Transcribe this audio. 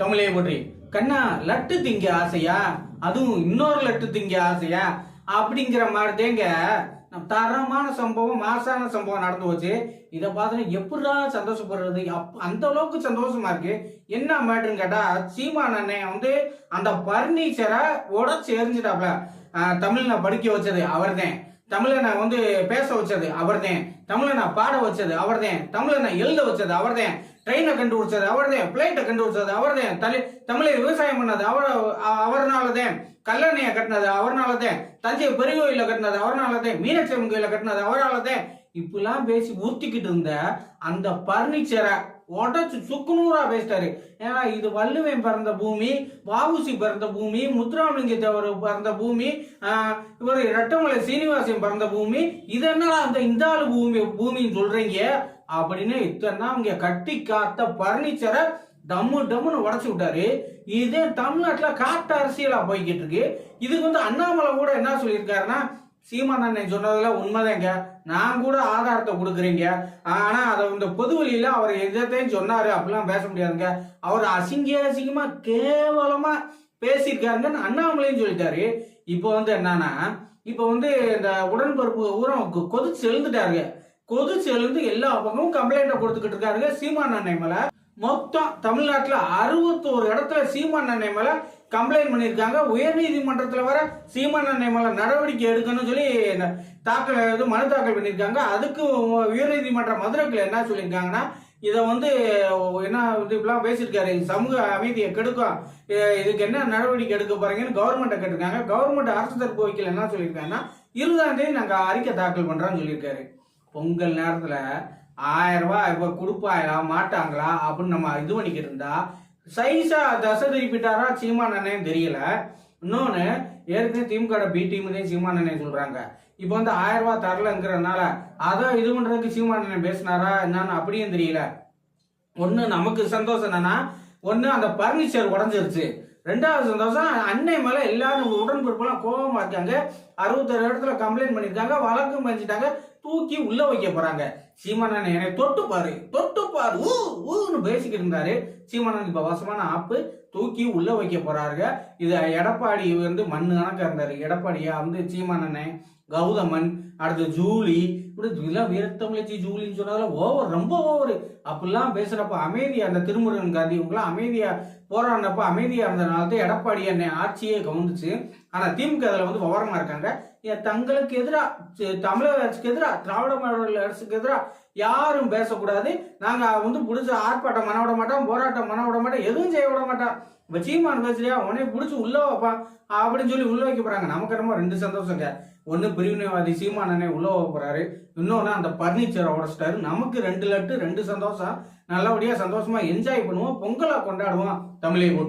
தமிழே போற்றி. கண்ணா லட்டு திங்க ஆசையா? அதுவும் இன்னொரு லட்டு திங்க ஆசையா? அப்படிங்கிற மாதிரி தேங்க. தரமான சம்பவம் மாசான சம்பவம் நடந்து போச்சு. இதை பார்த்து எப்படா சந்தோஷப்படுறது? அப் அந்த அளவுக்கு சந்தோஷமா இருக்கு. என்ன மேட்ருன்னு கேட்டா சீமான் அண்ணன் வந்து அந்த பர்னிச்சரை உடச்சு எரிஞ்சிட்டாப்ல நான் படிக்க வச்சது அவர் தான் தமிழை நான் வந்து பேச வச்சது அவர்தான் தமிழை நான் பாட வச்சது அவர்தான் தமிழை நான் எழுத வச்சது அவர்தான் ட்ரெயினை கண்டுபிடிச்சது அவர்தான் பிளைட்டை கண்டுபிடிச்சது அவர்தான் தலை தமிழை விவசாயம் பண்ணது அவர் அவர்னாலதான். கல்லணையை கட்டினது அவர்னாலதான். தஞ்சை பெரிய கோயில கட்டினது அவர்னாலதான். மீனாட்சி அம்மன் கோயில கட்டினது அவராலதான் இப்படிலாம் பேசி ஊத்திக்கிட்டு இருந்த அந்த பர்னிச்சரை உடச்சு சுக்குநூறா பேசிட்டாரு. ஏன்னா இது வள்ளுவன் பிறந்த பூமி வாவுசி பிறந்த பூமி முத்துராமலிங்க தேவர் பிறந்த பூமி இவர் ரெட்டமலை சீனிவாசன் பிறந்த பூமி இது என்னடா அந்த இந்த ஆளு பூமி பூமின்னு சொல்றீங்க? அப்படின்னு இத்தனை அவங்க கட்டி காத்த பர்னிச்சரை டம்மு டம்முன்னு உடச்சு விட்டாரு. இதே தமிழ்நாட்டுல காட்டு அரசியலா போய்கிட்டு இருக்கு. இதுக்கு வந்து அண்ணாமலை கூட என்ன சொல்லியிருக்காருன்னா சீமான் அண்ணன் சொன்னதெல்லாம் உண்மைதாங்க. நான் கூட ஆதாரத்தை கொடுக்குறீங்க. ஆனா அதை இந்த பொது வழியில அவர் எதையும் சொன்னாரு அப்படிலாம் பேச முடியாதுங்க. அவர் அசிங்க அசிங்கமா கேவலமா பேசியிருக்காருங்கன்னு அண்ணாமலையும் சொல்லிட்டாரு. இப்போ வந்து என்னன்னா இப்போ வந்து இந்த உடன்பரப்பு ஊரம் கொ- கொதிச்சு எழுந்துட்டாருங்க. கொதிச்சு எழுந்து எல்லா பக்கமும் கம்ப்ளைண்ட்டை கொடுத்துக்கிட்டு இருக்காருங்க சீமான் அண்ணன் மேல. மொத்தம் தமிழ்நாட்டுல அறுபத்தோரு இடத்துல சீமான் அண்ணன் மேல கம்ப்ளைண்ட் பண்ணியிருக்காங்க. உயர்நீதிமன்றத்துல வர சீமான் அண்ணன் மேல நடவடிக்கை எடுக்கணும்னு சொல்லி தாக்கல் இது மனு தாக்கல் பண்ணியிருக்காங்க. அதுக்கு உயர்நீதிமன்ற மதுரைக்கில் என்ன சொல்லியிருக்காங்கன்னா இதை வந்து என்ன வந்து இப்படிலாம் பேசியிருக்காரு. சமூக அமைதியை கெடுக்கும் இதுக்கு என்ன நடவடிக்கை எடுக்க போறீங்கன்னு கவர்மெண்ட்டை கேட்டிருக்காங்க. கவர்மெண்ட் அரசு தரப்பு வைக்கல என்ன சொல்லியிருக்காங்கன்னா இருபதாம் தேதி நாங்கள் அறிக்கை தாக்கல் பண்ணுறோம்னு சொல்லியிருக்காரு. பொங்கல் நேரத்தில் ஆயிரம் ரூபாய் இப்போ கொடுப்பாங்களா மாட்டாங்களா அப்படின்னு நம்ம இது பண்ணிக்கிட்டு இருந்தா சைஸா தசை திருப்பிட்டாரா சீமான் அண்ணன் தெரியல. இன்னொன்னு ஏற்கனவே திமுக பி டீம்னே தான் சீமான் அண்ணன் சொல்றாங்க. இப்போ வந்து ஆயிரம் ரூபாய் தரலங்கிறதுனால அதை இது பண்றதுக்கு சீமான் அண்ணன் பேசினாரா என்னன்னு அப்படியும் தெரியல. ஒண்ணு நமக்கு சந்தோஷம் என்னன்னா ஒண்ணு அந்த பர்னிச்சர் உடஞ்சிருச்சு. ரெண்டாவது சந்தோஷம் அன்னை மேல எல்லாரும் உடன்பிறப்புலாம் கோபமாக இருக்காங்க. அறுபத்தாறு இடத்துல கம்ப்ளைண்ட் பண்ணிருக்காங்க வழக்கும் பண்ணிட்டாங்க தூக்கி உள்ள வைக்க போறாங்க. சீமானன் என்னை தொட்டு பாரு தொட்டு பாரு ஊ ஊன்னு பேசிக்கிட்டு இருந்தாரு. சீமானன் இப்ப வசமான ஆப்பு தூக்கி உள்ள வைக்க போறாருங்க. இது எடப்பாடி வந்து மண்ணு கணக்கா இருந்தாரு. எடப்பாடியா வந்து சீமானண்ணே கௌதமன் அடுத்து ஜூலி. இப்படி இதெல்லாம் வீரத்தமிழச்சி ஜூலின்னு சொன்னதெல்லாம் ஓவர் ரொம்ப ஓவர் அப்படிலாம் பேசுறப்ப அமைதியா அந்த திருமுருகன் காந்தி இவங்கெல்லாம் அமைதியா போராடினப்ப அமைதியா இருந்தனால தான் எடப்பாடி என்னை ஆட்சியே கவுந்துச்சு. ஆனா திமுக அதுல வந்து விவரமா இருக்காங்க. தங்களுக்கு எதிராக தமிழக அரசுக்கு எதிராக திராவிட மாடல் அரசுக்கு எதிராக யாரும் பேசக்கூடாது. நாங்க வந்து பிடிச்ச ஆர்ப்பாட்டம் மன விட மாட்டோம் போராட்டம் மன விட மாட்டோம் எதுவும் செய்ய விட மாட்டோம். இப்போ சீமான் பேசுறியா உடனே பிடிச்சி உள்ள வைப்பான் அப்படின்னு சொல்லி உள்ள வைக்க போறாங்க. நமக்கு ரொம்ப ரெண்டு சந்தோஷங்க. ஒன்னு பிரிவினைவாதி சீமானனே அண்ணே உள்ள வைக்க போறாரு. இன்னொன்னு அந்த பர்னிச்சரை உடச்சிட்டாரு. நமக்கு ரெண்டு லட்டு ரெண்டு சந்தோஷம். நல்லபடியா சந்தோஷமா என்ஜாய் பண்ணுவோம் பொங்கலா கொண்டாடுவோம் தமிழை போட்டு